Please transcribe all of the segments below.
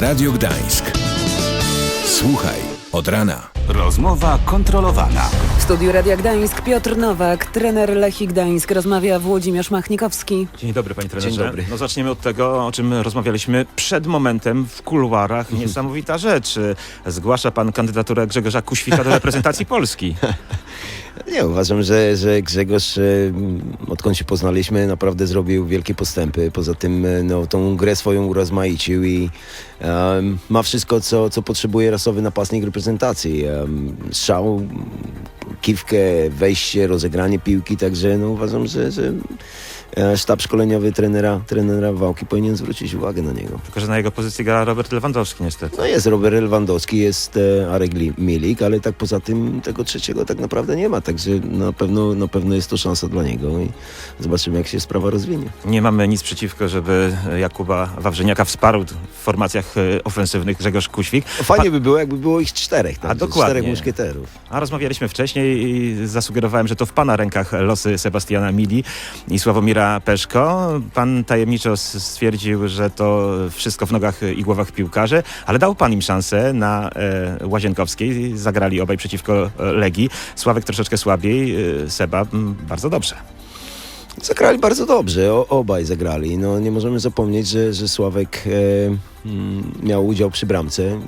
Radio Gdańsk. Słuchaj od rana. Rozmowa kontrolowana. W studiu Radia Gdańsk Piotr Nowak, trener Lechii Gdańsk, rozmawia Włodzimierz Machnikowski. Dzień dobry, panie trenerze. Dzień dobry. No zaczniemy od tego, o czym rozmawialiśmy przed momentem w kuluarach. Mhm. Niesamowita rzecz. Zgłasza pan kandydaturę Grzegorza Kuświka do reprezentacji Polski. Nie, uważam, że, że Grzegorz, e, odkąd się poznaliśmy, naprawdę zrobił wielkie postępy. Poza tym e, no, tą grę swoją urozmaicił i em, ma wszystko, co, co potrzebuje rasowy napastnik reprezentacji. Um, strzał, kiwkę, wejście, rozegranie piłki, także no, uważam, że, że sztab szkoleniowy trenera, trenera Wałki powinien zwrócić uwagę na niego. Tylko, że na jego pozycji gra Robert Lewandowski niestety. No jest Robert Lewandowski, jest e, Arek Li- Milik, ale tak poza tym tego trzeciego tak naprawdę nie ma, także na pewno, na pewno jest to szansa dla niego i zobaczymy jak się sprawa rozwinie. Nie mamy nic przeciwko, żeby Jakuba Wawrzyniaka wsparł w formacjach e, ofensywnych Grzegorz Kuświk. Fajnie by było, jakby było ich czterech, tak? dokładnie. czterech muszkieterów. A rozmawialiśmy wcześniej i zasugerowałem, że to w pana rękach losy Sebastiana Mili i Sławomira Peszko. Pan tajemniczo stwierdził, że to wszystko w nogach i głowach piłkarzy, ale dał pan im szansę na e, Łazienkowskiej. Zagrali obaj przeciwko e, Legii. Sławek troszeczkę słabiej, e, Seba bardzo dobrze. Zagrali bardzo dobrze, o, obaj zagrali. No, nie możemy zapomnieć, że, że Sławek e, miał udział przy bramce.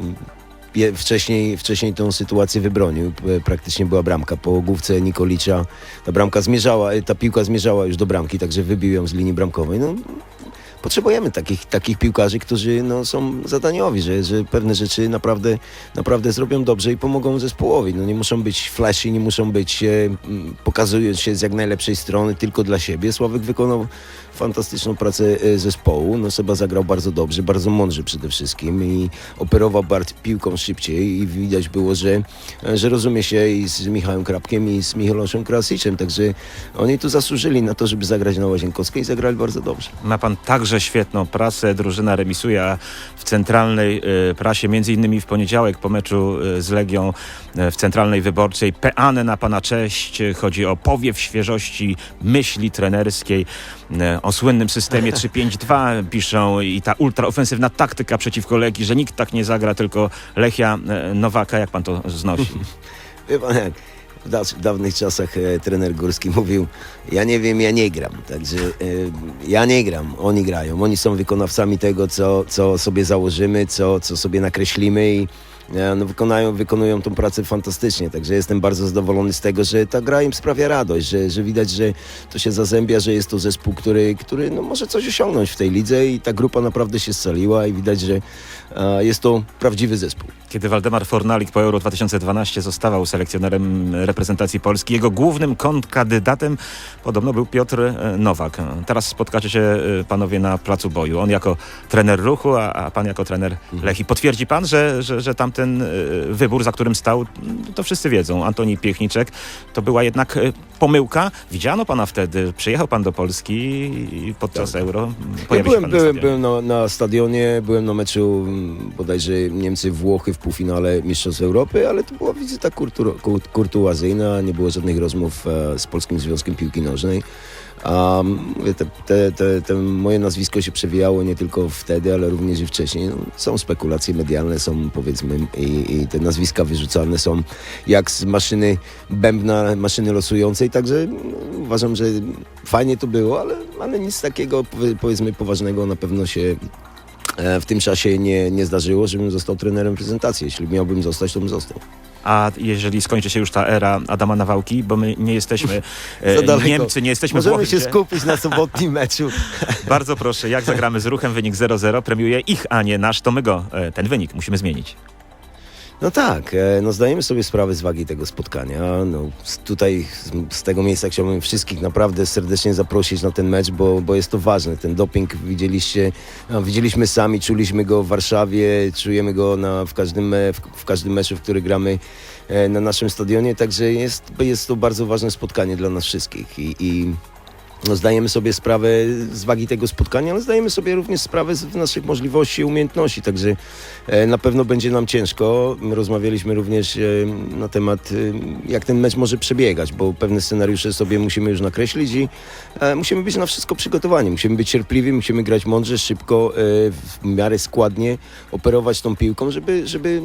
Wcześniej, wcześniej tą sytuację wybronił. E, Praktycznie była bramka. Po główce Nikolicza ta bramka zmierzała, e, ta piłka zmierzała już do bramki, także wybił ją z linii bramkowej. No, potrzebujemy takich, takich piłkarzy, którzy no, są zadaniowi, że, że pewne rzeczy naprawdę, naprawdę zrobią dobrze i pomogą zespołowi. No, nie muszą być flashy, nie muszą być, e, pokazując się z jak najlepszej strony tylko dla siebie. Sławek wykonał fantastyczną pracę e, zespołu. No, Seba zagrał bardzo dobrze, bardzo mądrze przede wszystkim i operował bardzo piłką szybciej i widać było, że, że rozumie się i z Michałem Krapkiem i z Michaloszem Krasiczem, także oni tu zasłużyli na to, żeby zagrać na Łazienkowskiej i zagrali bardzo dobrze. Ma pan także świetną prasę. Drużyna remisuje a w centralnej e, prasie, między innymi w poniedziałek po meczu e, z Legią e, w centralnej wyborczej. Peany na pana cześć. Chodzi o powiew świeżości myśli trenerskiej. O słynnym systemie 3-5-2 piszą i ta ultraofensywna taktyka przeciwko Legii, że nikt tak nie zagra, tylko Lechia Nowaka. Jak pan to znosi? Wie pan jak w da- w dawnych czasach e, trener Górski mówił, ja nie wiem, ja nie gram. Także e, ja nie gram, oni grają. Oni są wykonawcami tego, co, co sobie założymy, co, co sobie nakreślimy i e, no, wykonają, wykonują tą pracę fantastycznie. Także jestem bardzo zadowolony z tego, że ta gra im sprawia radość, że, że widać, że to się zazębia, że jest to zespół, który, który no, może coś osiągnąć w tej lidze i ta grupa naprawdę się scaliła i widać, że jest to prawdziwy zespół. Kiedy Waldemar Fornalik po Euro 2012 zostawał selekcjonerem reprezentacji Polski, jego głównym kontrkandydatem podobno był Piotr e, Nowak. Teraz spotkacie się e, panowie na placu boju. On jako trener ruchu, a, a pan jako trener Lechii. Potwierdzi pan, że, że, że tamten e, wybór, za którym stał, to wszyscy wiedzą, Antoni Piechniczek, to była jednak pomyłka. Widziano pana wtedy, przyjechał pan do Polski i podczas Euro Ja byłem, byłem, byłem na, na stadionie, byłem na meczu bodajże Niemcy-Włochy w półfinale Mistrzostw Europy, ale to była wizyta kurtu- kur- kurtuazyjna, nie było żadnych rozmów e, z Polskim Związkiem Piłki Nożnej. A mówię, te, te, te, te moje nazwisko się przewijało nie tylko wtedy, ale również i wcześniej. No, są spekulacje medialne, są powiedzmy i, i te nazwiska wyrzucane są jak z maszyny bębna, maszyny losującej, także no, uważam, że fajnie to było, ale, ale nic takiego powie- powiedzmy poważnego na pewno się w tym czasie nie, nie zdarzyło, żebym został trenerem prezentacji. Jeśli miałbym zostać, to bym został. A jeżeli skończy się już ta era Adama Nawałki, bo my nie jesteśmy e. Niemcy, nie jesteśmy Możemy Włochy, się gdzie- skupić na sobotnim meczu. Bardzo proszę, jak zagramy z ruchem, wynik 0-0 premiuje ich, a nie nasz, to my go, e, ten wynik musimy zmienić. No tak, e, no zdajemy sobie sprawę z wagi tego spotkania. No, tutaj z, z tego miejsca chciałbym wszystkich naprawdę serdecznie zaprosić na ten mecz, bo, bo jest to ważne. Ten doping widzieliście, no, widzieliśmy sami, czuliśmy go w Warszawie, czujemy go na, w, każdym, e, w, w każdym meczu, w który gramy e, na naszym stadionie, także jest, jest to bardzo ważne spotkanie dla nas wszystkich i, i no, zdajemy sobie sprawę z wagi tego spotkania, ale zdajemy sobie również sprawę z naszych możliwości i umiejętności, także e, na pewno będzie nam ciężko. My Rozmawialiśmy również e, na temat, e, jak ten mecz może przebiegać, bo pewne scenariusze sobie musimy już nakreślić i musimy być na wszystko przygotowani. Musimy być cierpliwi, musimy grać mądrze, szybko, w miarę składnie, operować tą piłką, żeby, żeby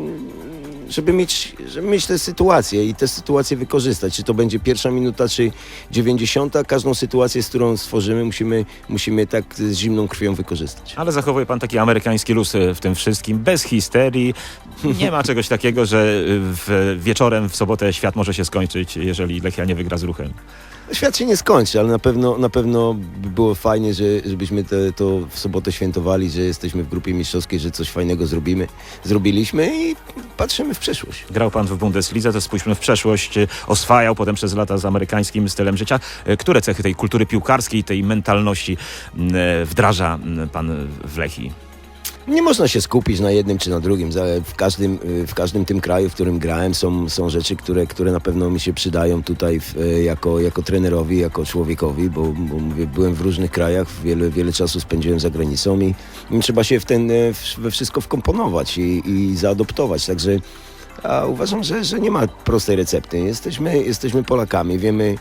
żeby mieć, żeby mieć tę sytuację i tę sytuację wykorzystać. Czy to będzie pierwsza minuta, czy dziewięćdziesiąta, każdą sytuację, z którą stworzymy, musimy, musimy tak z zimną krwią wykorzystać. Ale zachowuje pan taki amerykański luz w tym wszystkim, bez histerii. Nie ma czegoś takiego, że w, wieczorem w sobotę świat może się skończyć, jeżeli Lechia nie wygra z ruchem. Świat się nie skończy, ale na pewno, na pewno by było fajnie, że, żebyśmy te, to w sobotę świętowali, że jesteśmy w grupie mistrzowskiej, że coś fajnego zrobimy, zrobiliśmy i patrzymy w przyszłość. Grał pan w Bundeslidze, to spójrzmy w przeszłość. Oswajał potem przez lata z amerykańskim stylem życia. Y, Które cechy tej kultury piłkarskiej, tej mentalności y, wdraża pan w Lechii? Nie można się skupić na jednym czy na drugim. W każdym, y, w każdym tym kraju, w którym grałem, są, są rzeczy, które, które na pewno mi się przydają tutaj w, y, jako, jako trenerowi, jako człowiekowi, bo, bo mówię, byłem w różnych krajach, wiele, wiele czasu spędziłem za granicą i, trzeba się w ten, y, we wszystko wkomponować i, i zaadoptować. Także a uważam, że, że nie ma prostej recepty. Jesteśmy, jesteśmy Polakami, wiemy,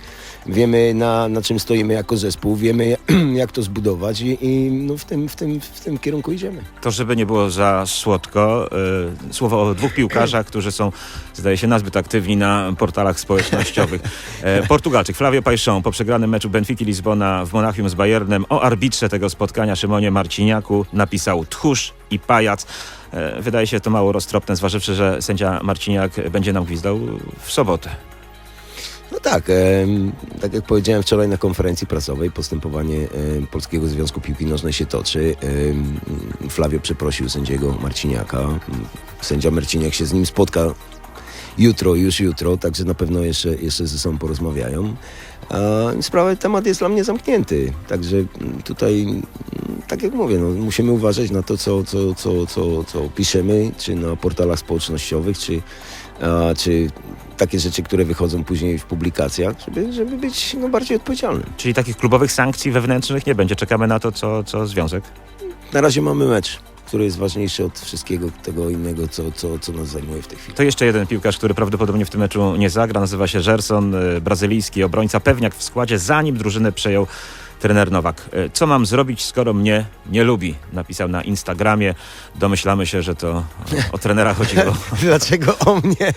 wiemy na, na czym stoimy jako zespół, wiemy jak to zbudować i, i no w, tym, w, tym, w tym kierunku idziemy. To, żeby nie było za słodko, y, słowo o dwóch piłkarzach, którzy są, zdaje się, nazbyt aktywni na portalach społecznościowych. E, Portugalczyk Flavio Paixão po przegranym meczu Benfiki Lizbona w Monachium z Bayernem o arbitrze tego spotkania Szymonie Marciniaku napisał tchórz i pajac. E, Wydaje się to mało roztropne, zważywszy, że sędzia Marciniak będzie nam gwizdał w sobotę. No tak, em, tak jak powiedziałem wczoraj na konferencji prasowej, postępowanie em, Polskiego Związku Piłki Nożnej się toczy. Em, Flavio przeprosił sędziego Marciniaka. Sędzia Marciniak się z nim spotka jutro, już jutro, także na pewno jeszcze, jeszcze ze sobą porozmawiają. A sprawa, temat jest dla mnie zamknięty, także tutaj, tak jak mówię, no, musimy uważać na to, co, co, co, co, co piszemy, czy na portalach społecznościowych, czy, a, czy takie rzeczy, które wychodzą później w publikacjach, żeby, żeby być no, bardziej odpowiedzialnym. Czyli takich klubowych sankcji wewnętrznych nie będzie. Czekamy na to, co, co związek. Na razie mamy mecz, który jest ważniejszy od wszystkiego tego innego, co, co, co nas zajmuje w tej chwili. To jeszcze jeden piłkarz, który prawdopodobnie w tym meczu nie zagra. Nazywa się Gerson, y, brazylijski obrońca. Pewniak w składzie, zanim drużynę przejął trener Nowak. Y, Co mam zrobić, skoro mnie nie lubi? Napisał na Instagramie. Domyślamy się, że to o, trenera chodziło. Dlaczego o mnie?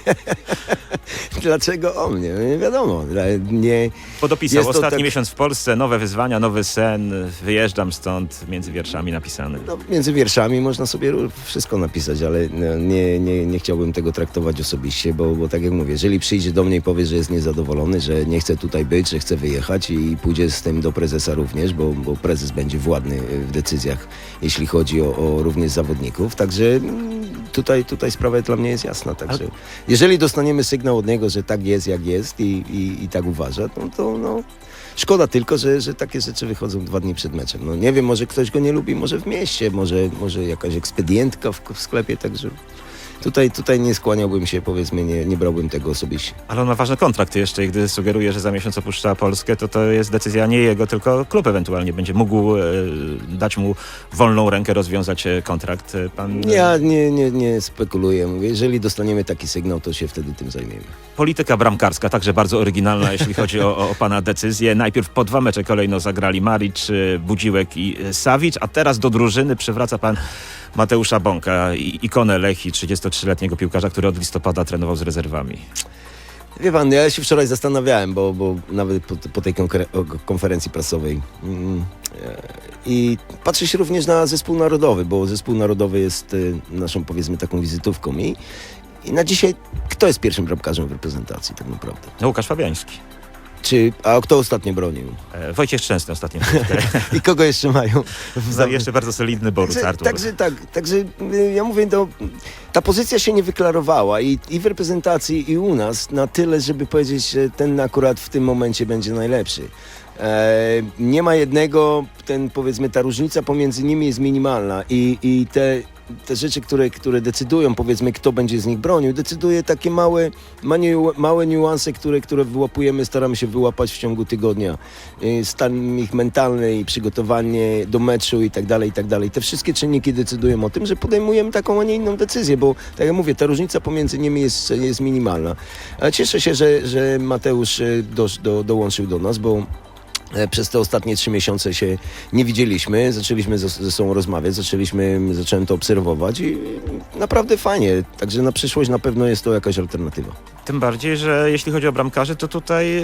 Dlaczego o mnie? No Nie wiadomo. Nie, Podopisał Jest ostatni tak- miesiąc w Polsce, nowe wyzwania, nowy sen. Wyjeżdżam stąd, między wierszami napisany. no, między wierszami można sobie wszystko napisać, ale no, nie, nie, nie chciałbym tego traktować osobiście, bo, bo tak jak mówię, jeżeli przyjdzie do mnie i powie, że jest niezadowolony, że nie chce tutaj być, że chce wyjechać i pójdzie z tym do prezesa również, bo, bo prezes będzie władny w decyzjach, jeśli chodzi o, o również zawodników. Także mm, tutaj, tutaj sprawa dla mnie jest jasna. Także jeżeli dostaniemy sygnał od niego, że tak jest, jak jest i, i, i tak uważa, no to no, Szkoda tylko, że, że takie rzeczy wychodzą dwa dni przed meczem. No nie wiem, może ktoś go nie lubi, może w mieście, może, może jakaś ekspedientka w, w sklepie, także tutaj, tutaj nie skłaniałbym się, powiedzmy, nie, nie brałbym tego osobiście. Ale on ma ważny kontrakt jeszcze i gdy sugeruje, że za miesiąc opuszcza Polskę, to to jest decyzja nie jego, tylko klub ewentualnie będzie mógł e, dać mu wolną rękę, rozwiązać e, kontrakt. E, Pan, Ja nie, nie, nie spekuluję. Jeżeli dostaniemy taki sygnał, to się wtedy tym zajmiemy. Polityka bramkarska, także bardzo oryginalna, jeśli chodzi o, o, pana decyzję. Najpierw po dwa mecze kolejno zagrali Maric, e, Budziłek i Sawicz, a teraz do drużyny przywraca pan Mateusza Bąka, ikonę Lechi, 33-letniego piłkarza, który od listopada trenował z rezerwami. Wie pan, ja się wczoraj zastanawiałem, bo, bo nawet po, po tej konferencji prasowej mm, e, i patrzę się również na zespół narodowy, bo zespół narodowy jest e, naszą powiedzmy taką wizytówką i, i na dzisiaj kto jest pierwszym bramkarzem w reprezentacji tak naprawdę? Łukasz Fabiański. Czy, a kto ostatnio bronił? E, Wojciech Szczęsny ostatnio. I kogo jeszcze mają? w Za jeszcze bardzo solidny Borus Także, Artur. także tak, także y, ja mówię, no, ta pozycja się nie wyklarowała i, i w reprezentacji i u nas na tyle, żeby powiedzieć, że ten akurat w tym momencie będzie najlepszy. E, nie ma jednego, ten powiedzmy ta różnica pomiędzy nimi jest minimalna i, i te te rzeczy, które, które decydują, powiedzmy, kto będzie z nich bronił, decyduje takie małe, małe niuanse, które, które wyłapujemy, staramy się wyłapać w ciągu tygodnia. Y, Stan ich mentalny i przygotowanie do meczu i tak dalej, i tak dalej. Te wszystkie czynniki decydują o tym, że podejmujemy taką, a nie inną decyzję, bo tak jak mówię, ta różnica pomiędzy nimi jest, jest minimalna. Ale cieszę się, że, że Mateusz y, do, do, dołączył do nas, bo Przez te ostatnie trzy miesiące się nie widzieliśmy, zaczęliśmy ze, ze sobą rozmawiać, zaczęliśmy, zacząłem to obserwować i naprawdę fajnie. Także na przyszłość na pewno jest to jakaś alternatywa. Tym bardziej, że jeśli chodzi o bramkarzy, to tutaj e,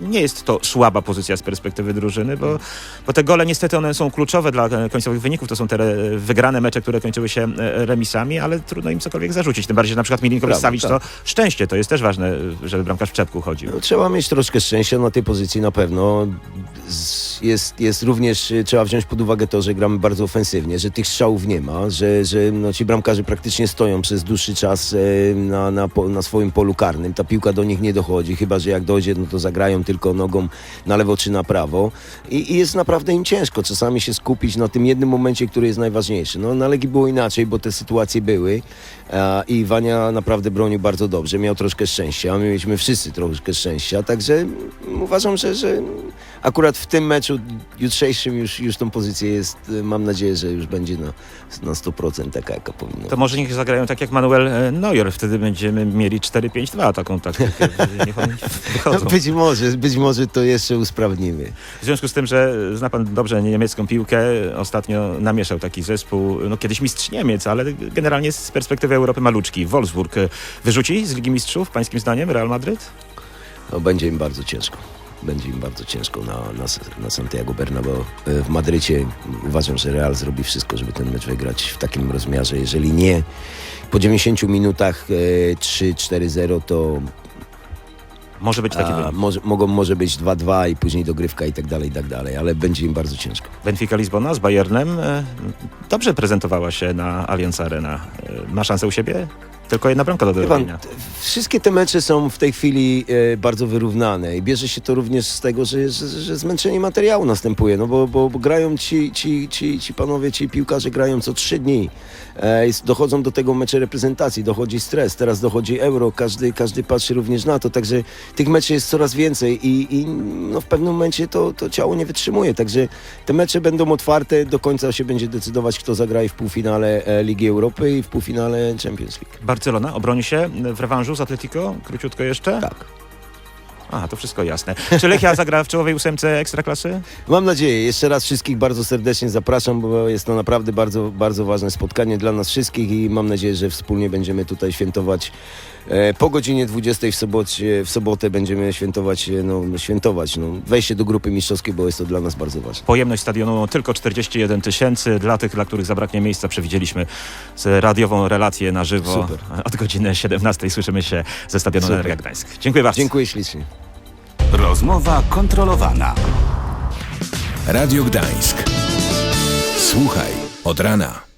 nie jest to słaba pozycja z perspektywy drużyny, bo, bo te gole niestety one są kluczowe dla e, końcowych wyników. To są te e, wygrane mecze, które kończyły się e, remisami, ale trudno im cokolwiek zarzucić. Tym bardziej, że na przykład Savic tak. to szczęście. To jest też ważne, e, żeby bramkarz w czepku chodził. No, trzeba mieć troszkę szczęścia na tej pozycji na pewno. Jest, jest również, y, trzeba wziąć pod uwagę to, że gramy bardzo ofensywnie, że tych strzałów nie ma, że, że no, ci bramkarze praktycznie stoją przez dłuższy czas e, na, na, na swoim polu karnym. Ta piłka do nich nie dochodzi, chyba że jak dojdzie, no to zagrają tylko nogą na lewo czy na prawo. I, i jest naprawdę im ciężko czasami się skupić na tym jednym momencie, który jest najważniejszy. No, na Legii było inaczej, bo te sytuacje były i Wania naprawdę bronił bardzo dobrze, miał troszkę szczęścia, my mieliśmy wszyscy troszkę szczęścia, także uważam, że, że akurat w tym meczu jutrzejszym już, już tą pozycję jest, y, mam nadzieję, że już będzie na, na 100% taka, jaka powinna To może niech zagrają tak jak Manuel e, Neuer. Wtedy będziemy mieli 4-5-2 taką taktykę. Niech oni wychodzą. No, być może, być może to jeszcze usprawnimy. W związku z tym, że zna pan dobrze niemiecką piłkę, ostatnio namieszał taki zespół, no kiedyś mistrz Niemiec, ale generalnie z perspektywy Europy maluczki. Wolfsburg wyrzuci z Ligi Mistrzów, pańskim zdaniem, Real Madryt? No, będzie im bardzo ciężko. Będzie im bardzo ciężko na, na, na Santiago Bernabeu. E, W Madrycie uważam, że Real zrobi wszystko, żeby ten mecz wygrać w takim rozmiarze. Jeżeli nie po 90 minutach e, 3-4-0, to Może być taki wynik. może, mogą może być 2-2 i później dogrywka i tak dalej, i tak dalej, ale będzie im bardzo ciężko. Benfica Lizbona z Bayernem e, dobrze prezentowała się na Allianz Arena. E, Ma szansę u siebie? Tylko jedna bramka do dorobienia. wszystkie te mecze są w tej chwili e, bardzo wyrównane i bierze się to również z tego, że, że, że zmęczenie materiału następuje, no bo, bo, bo grają ci, ci, ci, ci panowie, ci piłkarze grają co trzy dni. E, dochodzą do tego mecze reprezentacji, dochodzi stres, teraz dochodzi euro, każdy, każdy patrzy również na to, także tych meczy jest coraz więcej i, i no, w pewnym momencie to, to ciało nie wytrzymuje, także te mecze będą otwarte, do końca się będzie decydować, kto zagra w półfinale e, Ligi Europy i w półfinale Champions League. Barcelona obroni się w rewanżu z Atletico? Króciutko jeszcze? Tak. A, to wszystko jasne. Czy Lechia zagra w czołowej ósemce Ekstraklasy? Mam nadzieję. Jeszcze raz wszystkich bardzo serdecznie zapraszam, bo jest to naprawdę bardzo, bardzo ważne spotkanie dla nas wszystkich i mam nadzieję, że wspólnie będziemy tutaj świętować. E, po godzinie 20 w, sobocie, w sobotę będziemy świętować, e, no, świętować no, wejście do grupy mistrzowskiej, bo jest to dla nas bardzo ważne. Pojemność stadionu tylko 41 tysięcy. Dla tych, dla których zabraknie miejsca, przewidzieliśmy z radiową relację na żywo. Super. Od godziny 17 słyszymy się ze stadionu Super. Energia Gdańsk. Dziękuję bardzo. Dziękuję ślicznie. Rozmowa kontrolowana. Radio Gdańsk. Słuchaj od rana.